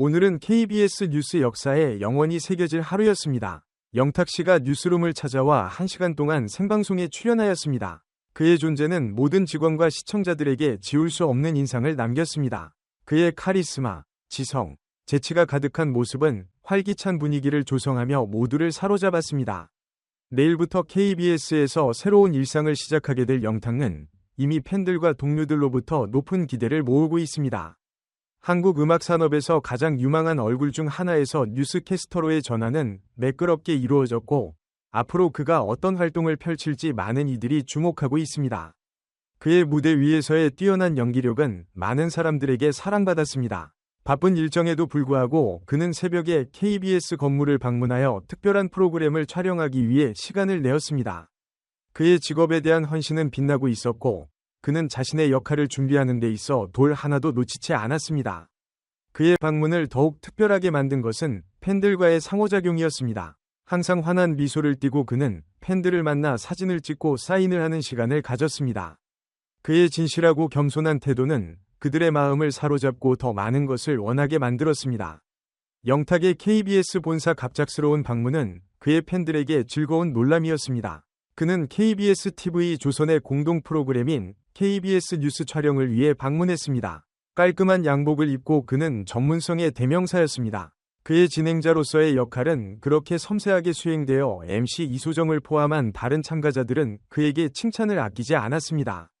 오늘은 KBS 뉴스 역사에 영원히 새겨질 하루였습니다. 영탁 씨가 뉴스룸을 찾아와 1시간 동안 생방송에 출연하였습니다. 그의 존재는 모든 직원과 시청자들에게 지울 수 없는 인상을 남겼습니다. 그의 카리스마, 지성, 재치가 가득한 모습은 활기찬 분위기를 조성하며 모두를 사로잡았습니다. 내일부터 KBS에서 새로운 일상을 시작하게 될 영탁은 이미 팬들과 동료들로부터 높은 기대를 모으고 있습니다. 한국 음악 산업에서 가장 유망한 얼굴 중 하나에서 뉴스캐스터로의 전환은 매끄럽게 이루어졌고 앞으로 그가 어떤 활동을 펼칠지 많은 이들이 주목하고 있습니다. 그의 무대 위에서의 뛰어난 연기력은 많은 사람들에게 사랑받았습니다. 바쁜 일정에도 불구하고 그는 새벽에 KBS 건물을 방문하여 특별한 프로그램을 촬영하기 위해 시간을 내었습니다. 그의 직업에 대한 헌신은 빛나고 있었고 그는 자신의 역할을 준비하는 데 있어 돌 하나도 놓치지 않았습니다. 그의 방문을 더욱 특별하게 만든 것은 팬들과의 상호작용이었습니다. 항상 환한 미소를 띠고 그는 팬들을 만나 사진을 찍고 사인을 하는 시간을 가졌습니다. 그의 진실하고 겸손한 태도는 그들의 마음을 사로잡고 더 많은 것을 원하게 만들었습니다. 영탁의 KBS 본사 갑작스러운 방문은 그의 팬들에게 즐거운 놀람이었습니다. 그는 KBS TV 조선의 공동 프로그램인 KBS 뉴스 촬영을 위해 방문했습니다. 깔끔한 양복을 입고 그는 전문성의 대명사였습니다. 그의 진행자로서의 역할은 그렇게 섬세하게 수행되어 MC 이소정을 포함한 다른 참가자들은 그에게 칭찬을 아끼지 않았습니다.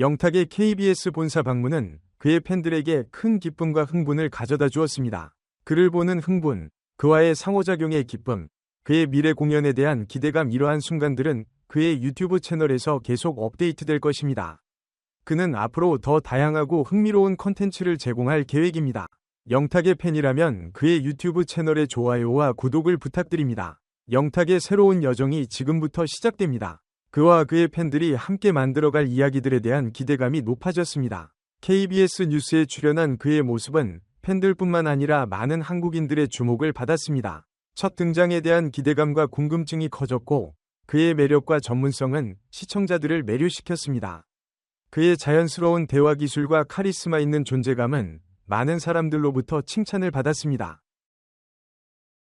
영탁의 KBS 본사 방문은 그의 팬들에게 큰 기쁨과 흥분을 가져다 주었습니다. 그를 보는 흥분, 그와의 상호작용의 기쁨, 그의 미래 공연에 대한 기대감 이러한 순간들은 그의 유튜브 채널에서 계속 업데이트될 것입니다. 그는 앞으로 더 다양하고 흥미로운 컨텐츠를 제공할 계획입니다. 영탁의 팬이라면 그의 유튜브 채널의 좋아요와 구독을 부탁드립니다. 영탁의 새로운 여정이 지금부터 시작됩니다. 그와 그의 팬들이 함께 만들어갈 이야기들에 대한 기대감이 높아졌습니다. KBS 뉴스에 출연한 그의 모습은 팬들뿐만 아니라 많은 한국인들의 주목을 받았습니다. 첫 등장에 대한 기대감과 궁금증이 커졌고 그의 매력과 전문성은 시청자들을 매료시켰습니다. 그의 자연스러운 대화 기술과 카리스마 있는 존재감은 많은 사람들로부터 칭찬을 받았습니다.